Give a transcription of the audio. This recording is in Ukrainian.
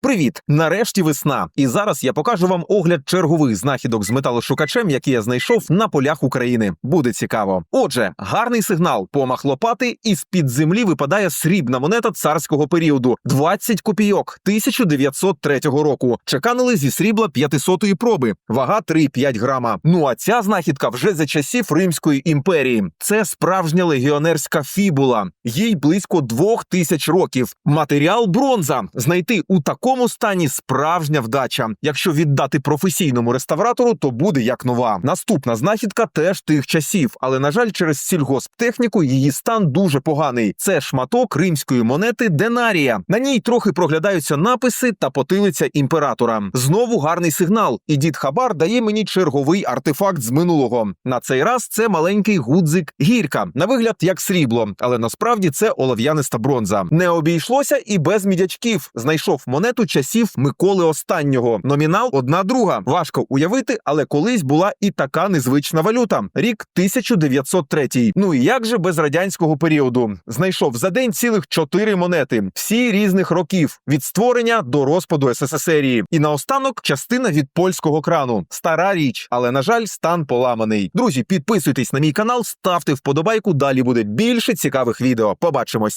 Привіт! Нарешті весна. І зараз я покажу вам огляд чергових знахідок з металошукачем, які я знайшов на полях України. Буде цікаво. Отже, гарний сигнал, помах лопати, і з під землі випадає срібна монета царського періоду 20 копійок 1903 року. Чеканили зі срібла 500-ї проби, вага 3,5 грама. Ну а ця знахідка вже за часів Римської імперії. Це справжня легіонерська фібула. Їй близько двох тисяч років. Матеріал бронза. Знайти у такому стані справжня вдача. Якщо віддати професійному реставратору, то буде як нова. Наступна знахідка теж тих часів, але на жаль, через сільгосптехніку її стан дуже поганий. Це шматок римської монети Денарія. На ній трохи проглядаються написи та потилиця імператора. Знову гарний сигнал. І дід Хабар дає мені черговий артефакт з минулого. На цей раз це маленький гудзик гірка. На вигляд як срібло, але насправді це олов'яниста бронза. Не обійшлося і без мідячків. Знайшов монету часів Миколи Останнього. Номінал одна друга. Важко уявити, але колись була і така незвична валюта. Рік 1903. Ну і як же без радянського періоду? Знайшов за день цілих чотири монети, всі різних років від створення до розпаду СССР. І наостанок частина від польського крану. Стара річ, але на жаль, стан поламаний. Друзі, підписуйтесь на мій канал, ставте вподобайку. Далі буде більше цікавих відео. Побачимось.